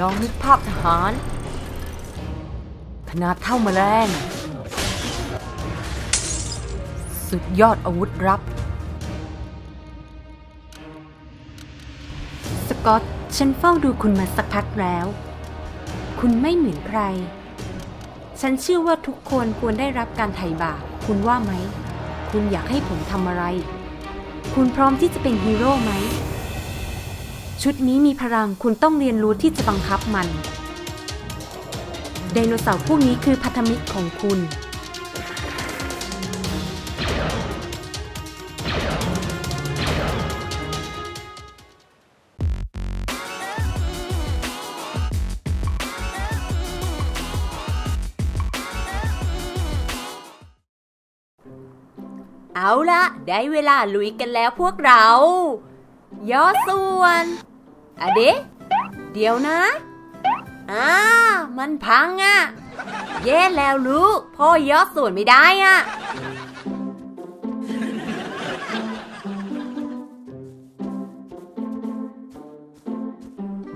ลองนึกภาพทหาร ขนาดเท่าแมลง สุดยอดอาวุธลับ สกอต ฉันเฝ้าดูคุณมาสักพักแล้ว คุณไม่เหมือนใคร ฉันเชื่อว่าทุกคนควรได้รับการไถ่บาปคุณว่าไหม คุณอยากให้ผมทำอะไร คุณพร้อมที่จะเป็นฮีโร่ไหม ชุดนี้มีพลังคุณต้องเรียนรู้ที่จะบังคับมัน ไดโนเสาร์พวกนี้คือพันธมิตรของคุณ เอาละได้เวลาลุยกันแล้วพวกเราย่อส่วน อะเดะเดี๋ยวนะอ่ามันพังอะแย่แล้วลูก พ่อย่อส่วนไม่ได้อะ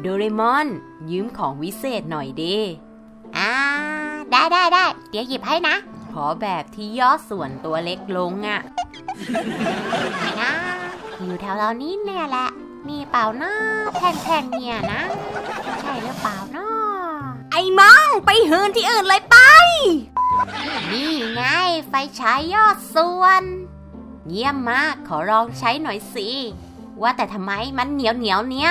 โดเรมอน ยืมของวิเศษหน่อยเดอ่า ได้ได้ได้ เดี๋ยวหยิบให้นะ ขอแบบที่ย่อส่วนตัวเล็กลงอะไหนนะ อยู่แถวเรานี้เนี่ยแหละ มีเปล่านะแท่งๆเนี่ยนะ ใช่หรือเปล่านะไอ้มังไปเฮินที่อื่นเลยไป นี่ไงไฟฉายยอดส่วน เยี่ยมมากขอลองใช้หน่อยสิ ว่าแต่ทำไมมันเหนียวเหนียวๆเนี้ย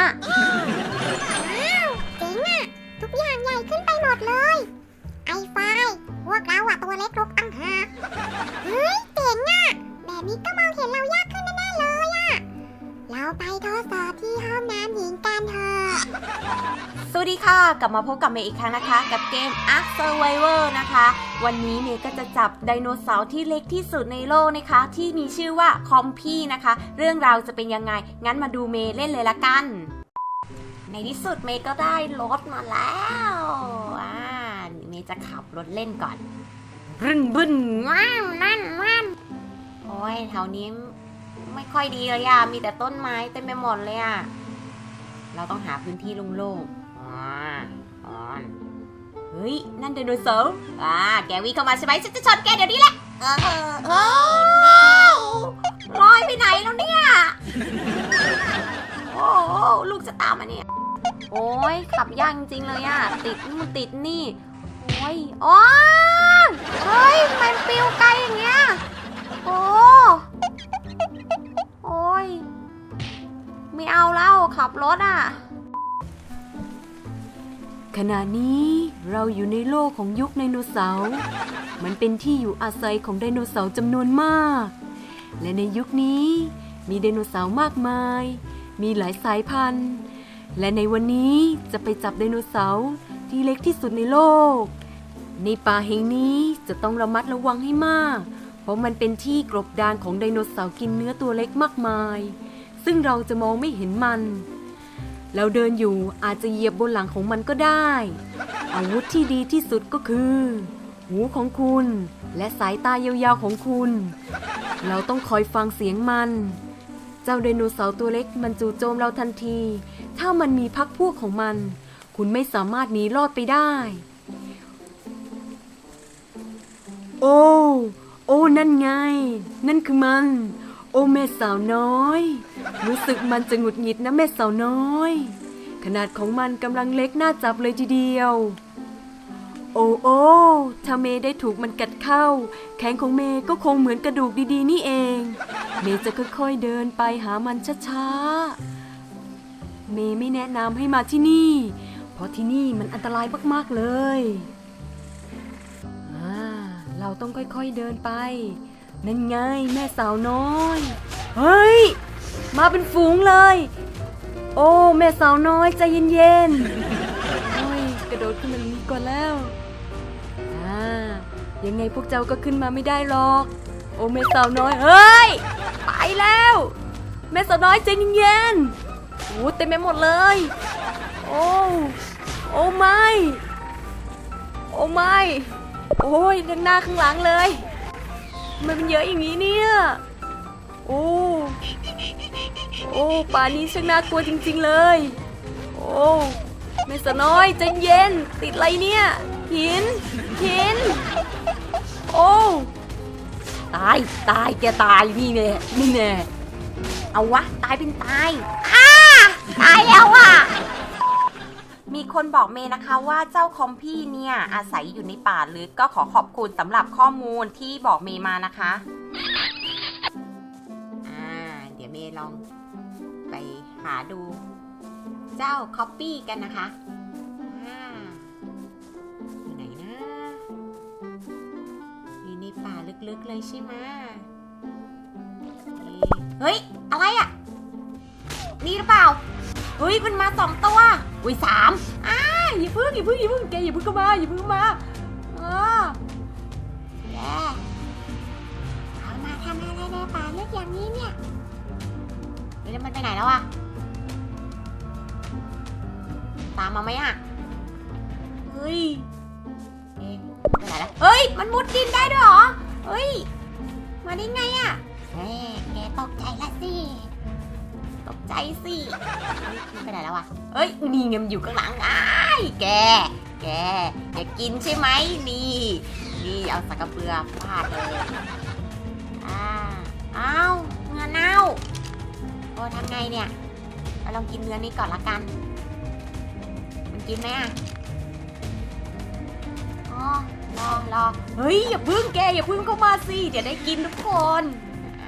ค่ะ กลับมาพบกับเมย์อีกครั้งนะคะ กับเกม Ark Survivor นะคะ วันนี้เมย์ก็จะจับไดโนเสาร์ที่เล็กที่สุดในโลกนะคะ ที่มีชื่อว่าคอมพี่นะคะ เรื่องราวจะเป็นยังไง งั้นมาดูเมย์เล่นเลยละกัน ในที่สุดเมย์ก็ได้รถมาแล้วอ่าเมย์จะขับรถเล่นก่อนบึ้นบึ้นว้าวนั่นนั่นโอ้ยแถวนี้ไม่ค่อยดีเลยอะมีแต่ต้นไม้เต็มไปหมดเลยอะเราต้องหาพื้นที่โล่งๆอ่าออน เฮ้ย นั่นไดโนเสาร์อ่า แกวิ่งเข้ามาใช่ไหมฉันจะชนแกเดี๋ยวนี้แหละ เออเออลอยไปไหนแล้วเนี่ย โอ้ลูกจะตามมาเนี่ย โอ้ยขับยากจริงเลยอะติดนู่นติดนี่ โอ้ยโอ้ยเฮ้ย มันปิวไกลอย่างเงี้ย โอ้โอ้ยไม่เอาแล้วขับรถอะ ขณะนี้เราอยู่ในโลกของยุคไดโนเสาร์ มันเป็นที่อยู่อาศัยของไดโนเสาร์จำนวนมาก และในยุคนี้มีไดโนเสาร์มากมาย มีหลายสายพันธุ์ และในวันนี้จะไปจับไดโนเสาร์ที่เล็กที่สุดในโลก ในป่าแห่งนี้จะต้องระมัดระวังให้มาก เพราะมันเป็นที่กลบดานของไดโนเสาร์กินเนื้อตัวเล็กมากมาย ซึ่งเราจะมองไม่เห็นมัน เราเดินอยู่อาจจะเหยียบบนหลังของมันก็ได้ อาวุธที่ดีที่สุดก็คือ หูของคุณ และสายตายาวๆของคุณ เราต้องคอยฟังเสียงมัน เจ้าไดโนเสาร์ตัวเล็กมันจู่โจมเราทันที ถ้ามันมีพักพวกของมัน คุณไม่สามารถหนีรอดไปได้ โอ้ โอ้ นั่นไง นั่นคือมัน โอ้แม่สาวน้อย รู้สึกมันจะหงุดหงิดนะแม่สาวน้อย ขนาดของมันกำลังเล็กน่าจับเลยทีเดียว โอ้โอ้ถ้าเมย์ได้ถูกมันกัดเข้า แขนของเมย์ก็คงเหมือนกระดูกดีๆ นี่เอง เมย์จะค่อยๆเดินไปหามันช้าๆ เมย์ไม่แนะนำให้มาที่นี่ เพราะที่นี่มันอันตรายมากๆเลยอ่าเราต้องค่อยๆเดินไป นั่นไงแม่สาวน้อย เฮ้ย มาเป็นฝูงเลย โอ้แม่สาวน้อยใจเย็นๆโอ้ยกระโดดขึ้นมานี้ก่อนแล้วอ่ายังไงพวกเจ้าก็ขึ้นมาไม่ได้หรอก โอ้แม่สาวน้อย เฮ้ย ไปแล้ว แม่สาวน้อยใจเย็นๆโอ้เต็มไปหมดเลย โอ้โอ้ไม่ โอ้ไม่ โอ้ยทั้งหน้าข้างหลังเลย ทำไมันเป็นเยอะอย่างนี้เนี่ย โอ้ โอ้ป่านี้ช่างน่ากลัวจริง ๆเลย โอ้แม่สน้อยใจเย็น ติดอะไรเนี่ย หิน หิน โอ้ ตาย ตาย แกตาย นี่แน่นี่แน่เอาวะ ตายเป็นตายอ้าตายแล้วอะ มีคนบอกเมย์นะคะว่าเจ้าคอมพี่เนี่ยอาศัยอยู่ในป่าลึกก็ขอขอบคุณสำหรับข้อมูลที่บอกเมย์มานะคะอ่าเดี๋ยวเมย์ลองไปหาดู เจ้าคอปปี้กันนะคะอ่าอยู่ไหนนะอยู่ในป่าลึกๆเลยใช่ไหมเอ๊ะเฮ้ย อะไรอะ่ะ นี่หรือเปล่า เฮ้ยมันมาสองตัว อุ้ยสามอ้าอย่าพึ่งอย่าพึ่งอย่าพึ่งแกอย่าพึ่งเข้ามาอย่าพึ่งมาเออแกเอามาทำอะไรในป่าเลึกอย่างนี้เนี่ยแล้วมันไปไหนแล้วอะตามมาไหมอะเฮ้ยเอ๊ะไปไหนแล้วเฮ้ย มันมุดดินได้ด้วยเหรอเฮ้ยมาได้ไงอะแหมแกตกใจละสิ ใจสิไปไหนแล้ววะเอ้ยนี่ไงมอยู่ข้างหลังอ้ายแก แกอยากกินใช่ไหมนี่นี่เอาสักกระเบือฟาดเลยอ่าอ้าวเนื้อเน่าโอ้ทำไงเนี่ยเราลองกินเนื้อนี้ก่อนละกัน มันกินไหมอะอ๋อรอรอเฮ้ยอย่าพึ่งแกอย่าพึ่งเข้ามาสิเดี๋ยวได้กินทุกคนอ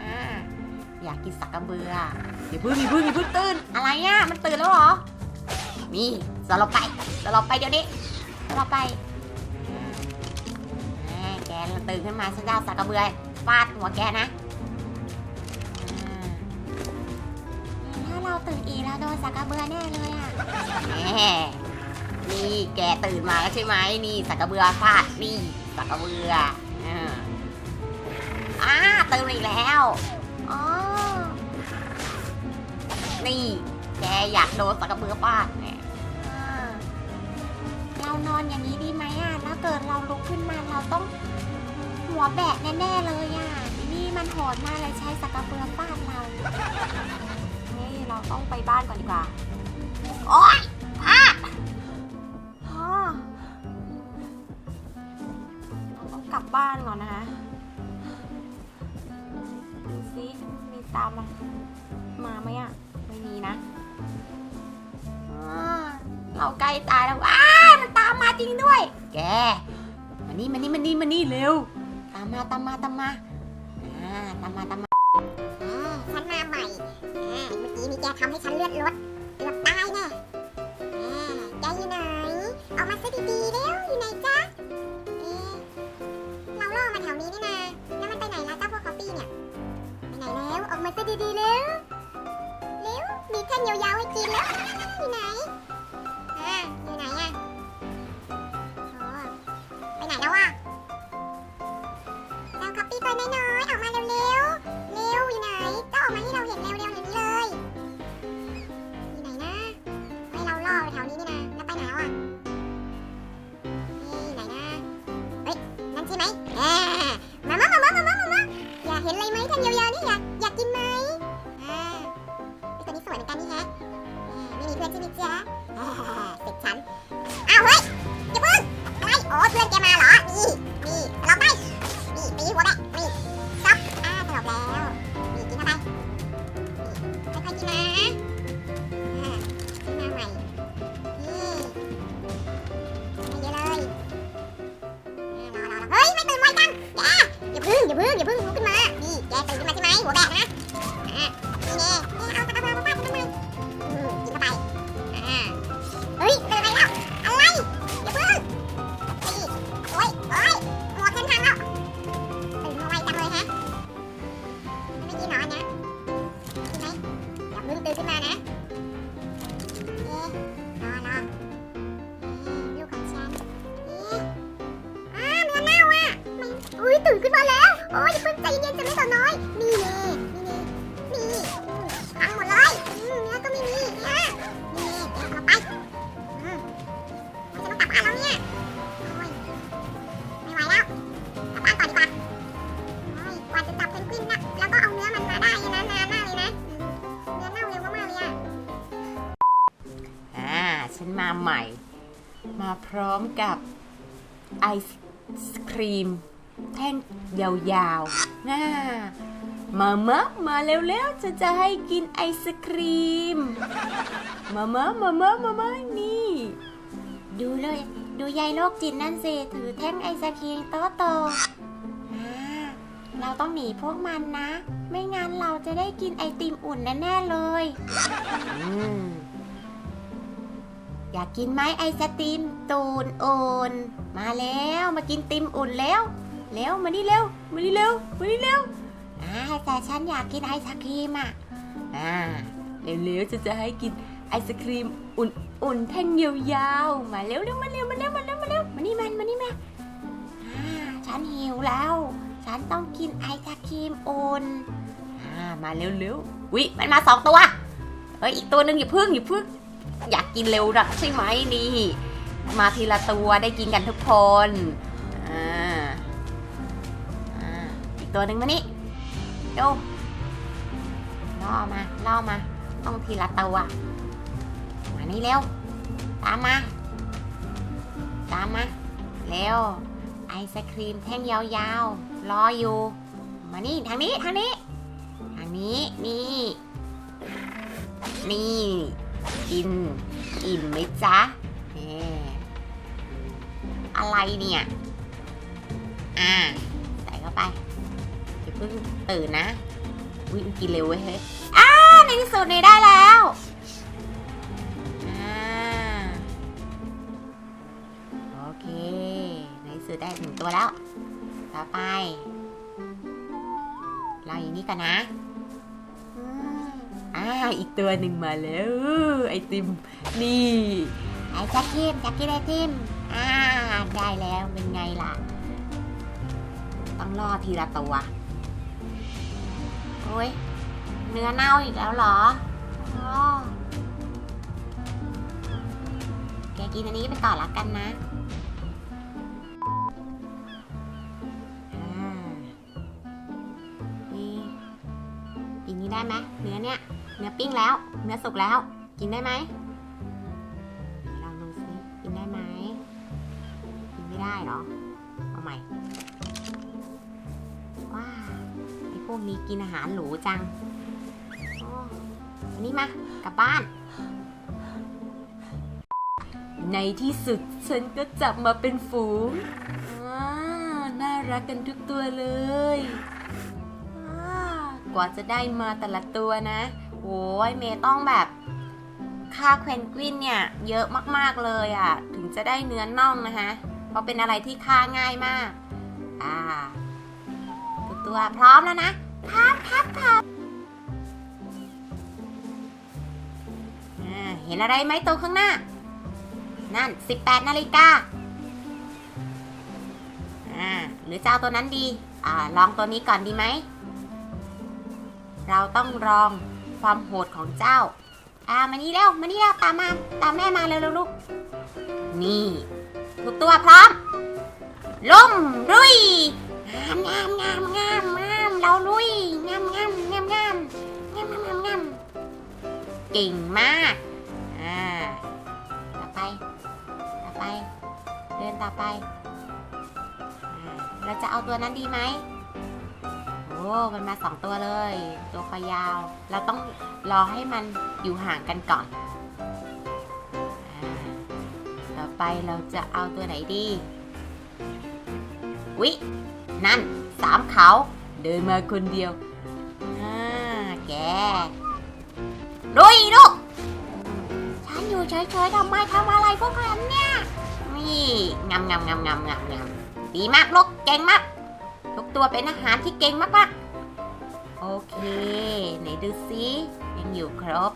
อยากกินสักกระเบือ อย่าพึ่งอย่าพึ่งอย่าพึ่งตื่นอะไรอะมันตื่นแล้วเหรอนี่สลบไปสลบไปเดี๋ยวนี้สลบไปอ่าแกตื่นขึ้นมาฉันจะเอาสักกระเบือฟาดหัวแกนะอ่าถ้าเราตื่นอีกเราโดนสักกระเบือแน่เลยอะแหมนี่แกตื่นมาแล้วใช่ไหมนี่สักกระเบือฟาดนี่สักกระเบืออ่าอ่าตื่นอีกแล้ว นี่ แกอยากโดนสักกระเบือฟาดเนี่ยอ่าเรานอนอย่างนี้ดีไหมอะถ้าเกิดเราลุกขึ้นมาเราต้องหัวแบะแน่ๆเลยอะ นี่มันโหดมากเลยใช้สักกระเบือฟาดเราเฮ้เราต้องไปบ้านก่อนดีกว่า โอ๊ยพลาดอ๋อเราต้องกลับบ้านก่อนนะคะดูสิมีตามมา มาไหมอะ ไม่มีนะอ่าเราใกล้ตายแล้วอ้ามันตามมาจริงด้วย แกมานี่มานี่มานี่มานี่เร็ว ตามมาตามมาตามมาอ่าตามมาตามมาแหมฉันมาใหม่เมื่อกี้มีแกทำให้ฉันเลือดลดเกือบตายแน่แหมแกอยู่ไหนออกมาซะดีๆเร็วอยู่ไหนจ๊ะเอ๊ะเราล่อมาแถวนี้นี่นาแล้วมันไปไหนล้วเจ้าพวกคอฟฟี่เนี่ยไปไหนแล้วออกมาซะดีๆเร็ว มีแท่นยาวๆให้กินแล้วอยู่ไหนอ่าอยู่ไหนอะโอ้ไปไหนแล้วอะเจ้าคอฟฟี่ตัวน้อยๆออ Nó chỉ โอ้ยเพิ่งใจเย็นจะไม่ต่อน้อย นี่เน่นี่เน่นี่อืมพังหมดเลยอืมเนื้อก็ไม่มีเนี่ยนี่เน่เอาไปอืมเราจะต้องกลับบ้านแล้วเนี่ยโอ้ยไม่ไหวแล้วกลับบ้านก่อนดีกว่าโอ้ยกว่าจะจับเพนกวินนะแล้วก็เอาเนื้อมันมาได้นะนานมากเลยนะเนื้อเน่าเร็วมากๆเลยอะอ่าฉันมาใหม่ มาพร้อมกับไอศครีม แท่งยาวๆน่ามามะมาเร็วๆจะจะให้กินไอศครีม มามะมามะมามะนี่ ดูเลย ดูยายโรคจิตนั่นสิถือแท่งไอศครีมโตโตอ่าเราต้องหนีพวกมันนะ ไม่งั้นเราจะได้กินไอติมอุ่นแน่ๆเลยอืมอยากกินไหมไอศตรีมตูนอุ่น มาแล้วมากินติมอุ่นแล้ว เร็วมานี่เร็วมานี่เร็วมานี่เร็วอ่าแต่ฉันอยากกินไอศครีมอะอ่าเร็วๆจะจะให้กินไอศครีมอุ่นๆแท่งยาวๆมาเร็วๆมาเร็วมาเร็วมาเร็วมาเร็วมานี่มันมานี่มาอ่าฉันหิวแล้ว ฉันต้องกินไอศครีมอุ่นอ่ามาเร็วๆวิมันมาสองตัวเฮ้ยอีกตัวหนึ่งอย่าพึ่งอย่าพึ่งอยากกินเร็วนักใช่ไหมนี่ มาทีละตัวได้กินกันทุกคนอ่าอ่าอีก ตัวหนึ่งมานี่เร็วล่อมาล่อมา ต้องทีละตัวมานี่เร็ว ตามมา ตามมาเร็ว ไอศครีมแท่งยาวๆ รออยู่ มานี่ทางนี้ทางนี้ทางนี้นี่ นี่กินอิ่มไหมจ๊ะอะไรเนี่ย อ่า ใส่เข้าไป ตื่นนะวิ่งกินเร็วเว้ยเฮ้ยอ่าในที่สุดนี่ได้แล้วอโอเค ในที่สุดได้หนึ่งตัวแล้ว ต่อไป เราอย่างนี้กันนะอ่าอีกตัวหนึ่งมาแล้ว ไอติม นี่ไอศครีมอยากกินไอติมอ่าได้แล้วเป็นไงล่ะ ต้องรอทีละตัว โอ้ยเนื้อเน่าอีกแล้วเหรออแกกินอันนี้ไปก่อนละกันนะอ่านี่กินนี้ได้ไหมเนื้อเนี่ย เนื้อปิ้งแล้ว เนื้อสุกแล้ว กินได้ไหมไหนลองดูสิกินได้ไหมกินไม่ได้เหรอ เอาใหม่ว้า วกนี้กินอาหารหรูจังโอ้อันนี้มากลับบ้าน ในที่สุดฉันก็จับมาเป็นฝูงอ่าน่ารักกันทุกตัวเลยอ่ากว่าจะได้มาแต่ละตัวนะโอ้ยเมย์ต้องแบบค่าแควนกวินเนี่ย เยอะมากๆเลยอะ่ะ ถึงจะได้เนื้อน่องนะคะเพราะเป็นอะไรที่ฆ่าง่ายมาก อ่า ตัวพร้อมแล้วนะครับครับครับเห็นอะไรไหมตัวข้างหน้า นั่น 18นาฬิกาอ่าหรือจะเอาตัวนั้นดีอ่าลองตัวนี้ก่อนดีไหม เราต้องลองความโหดของเจ้า อ่ามานี่เร็วมานี่เร็วตามมาตามแม่มาเร็วๆลูก นี่ ทุกตัวพร้อมล่มลุย งามงามงามงามงามเราลุยงามงามงามงามงามงามงามงามเก่งมาก อ่า ต่อไป ต่อไป เดินต่อไป เราจะเอาตัวนั้นดีไหมโอ้ มันมาสองตัวเลย ตัวคอยาว เราต้องรอให้มันอยู่ห่างกันก่อนอต่อไปเราจะเอาตัวไหนดีวิ นั่นสามเขา เดินมาคนเดียวอ่าแกลุยลูกฉันอยู่เฉยๆทำไมทำอะไรพวกฉันเนี่ยนี่งำงำงำงำงำงำดีมากลูกเก่งมากทุกตัวเป็นอาหารที่เก่งมากๆโอเค ไหนดูซิยังอยู่ครบ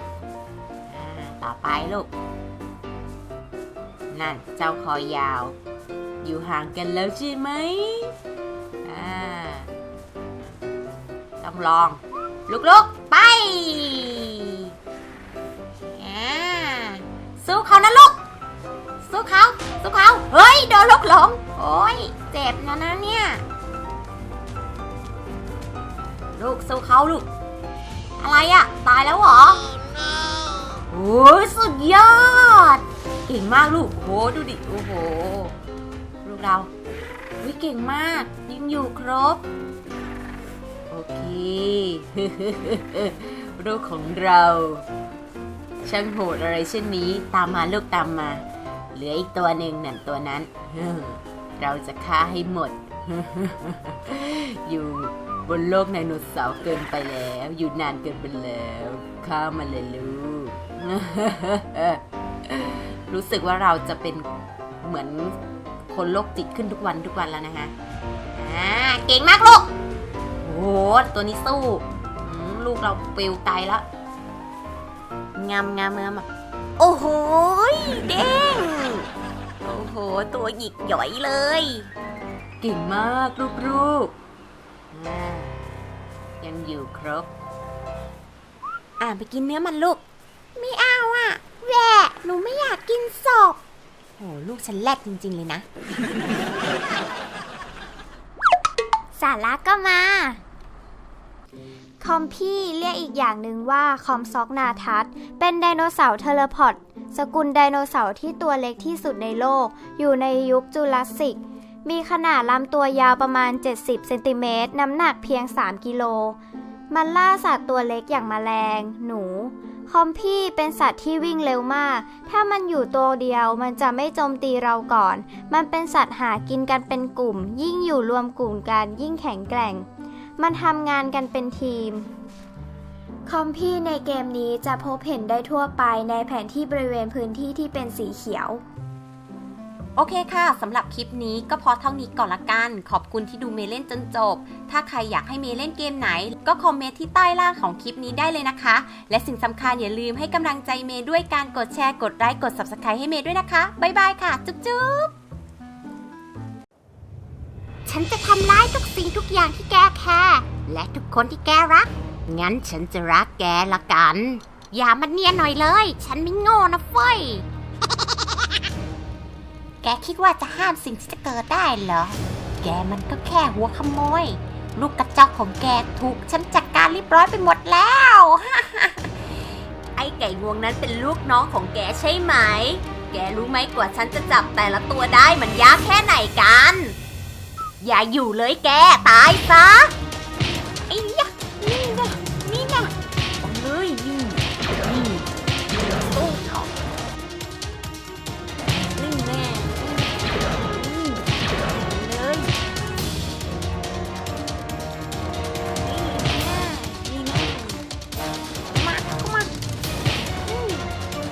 ต่อไปลูก นั่นเจ้าคอยาว อยู่ห่างกันแล้วใช่ไหม องลอง ลุกๆ ไปสู้เขานะลูก สู้เขาสู้เขา เฮ้ย โดนลูกหลง โอ้ย เจ็บนะนะเนี่ย ลูกสู้เขาลูก อะไรอะตายแล้วเหรอโอ้ยสุดยอด เก่งมากลูก โห ดูดิ โอ้โห ลูกเราวิเก่งมาก ยังอยู่ครบ โอเค ลูกของเรา ช่างโหดอะไรเช่นนี้ ตามมาลูกตามมา เหลืออีกตัวหนึ่งนั่นตัวนั้น เราจะฆ่าให้หมด อยู่บนโลกไดโนเสาร์เกินไปแล้ว อยู่นานเกินไปแล้วฆ่ามันเลยลูก รู้สึกว่าเราจะเป็นเหมือนคนโรคจิตขึ้นทุกวันทุกวันแล้วนะคะ อ่า เก่งมากลูก โอ้โหตัวนี้สู้ลูกเราเปลวตายล้วงามงามงามอะโอ้โหเด้งโอ้โห ตัวหยิกหย่อยเลย เก่งมากลูกๆยังอยู่ครบ อ่าไปกินเนื้อมันลูก ไม่เอาอะแหวะหนูไม่อยากกินศพโอ้ลูกฉันแรดจริง ๆ เลยนะ สาระก็มา คอมพี่เรียกอีกอย่างหนึ่งว่าคอมซอกนาทัสเป็นไดโนเสาร์เทเลพอดสกุลไดโนเสาร์ที่ตัวเล็กที่สุดในโลก อยู่ในยุคจูราสสิก มีขนาดลำตัวยาวประมาณ 70 เซนติเมตร น้ำหนักเพียง 3 กิโล มันล่าสัตว์ตัวเล็กอย่างแมลง หนู คอมพี่เป็นสัตว์ที่วิ่งเร็วมาก ถ้ามันอยู่ตัวเดียวมันจะไม่โจมตีเราก่อน มันเป็นสัตว์หากินกันเป็นกลุ่ม ยิ่งอยู่รวมกลุ่มกันยิ่งแข็งแกร่ง มันทำงานกันเป็นทีม คอมพี่ในเกมนี้จะพบเห็นได้ทั่วไปในแผนที่บริเวณพื้นที่ที่เป็นสีเขียว โอเคค่ะ สำหรับคลิปนี้ก็พอเท่านี้ก่อนละกัน ขอบคุณที่ดูเมเล่นจนจบ ถ้าใครอยากให้เมเล่นเกมไหน ก็คอมเมนต์ที่ใต้ล่างของคลิปนี้ได้เลยนะคะ และสิ่งสำคัญอย่าลืมให้กำลังใจเมด้วยการกดแชร์กดไลค์กด subscribe ให้เมด้วยนะคะ บ๊ายบายค่ะ จุ๊บจุ๊บฉันจะทำร้ายทุกสิ่งทุกอย่างที่แกแคร์และทุกคนที่แกรัก งั้นฉันจะรักแกละกัน อย่ามาเนียนหน่อยเลย ฉันไม่โง่นะเฟ้ย แกคิดว่าจะห้ามสิ่งที่จะเกิดได้เหรอ แกมันก็แค่หัวขโมย ลูกกระจอกของแกถูกฉันจัดการเรียบร้อยไปหมดแล้ว ไอ้ไก่งวงนั้นเป็นลูกน้องของแกใช่ไหม แกรู้ไหมกว่าฉันจะจับแต่ละตัวได้มันยากแค่ไหนกัน อย่าอยู่เลยแกตายซะ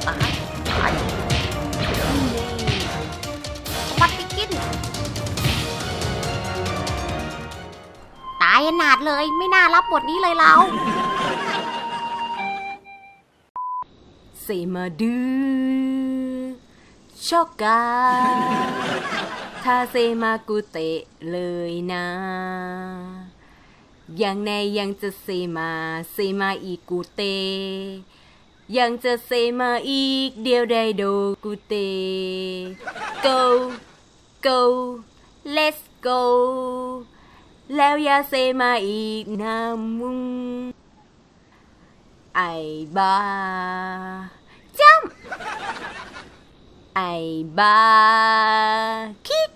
ตายตายนี่วัดไปกิน ตายอนาดเลยไม่น่ารับบทนี้เลยเราเซมาดื้อชอกกาถ้าเซมากูเตะเลยนะยังในยังจะเซมาเซมาอีกกูเต ยังจะเซมาอีกเดียวได้โดกูเต go go let's go แล้วอย่าเซมาอีกนะมึงไอ้บ้าจ้ำไอ้บ้าคิก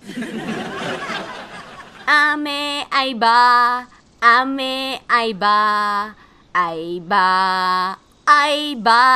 อาเมไอ้บ้าอาเมไอ้บ้าไอ้บ้า ไอ้บ้า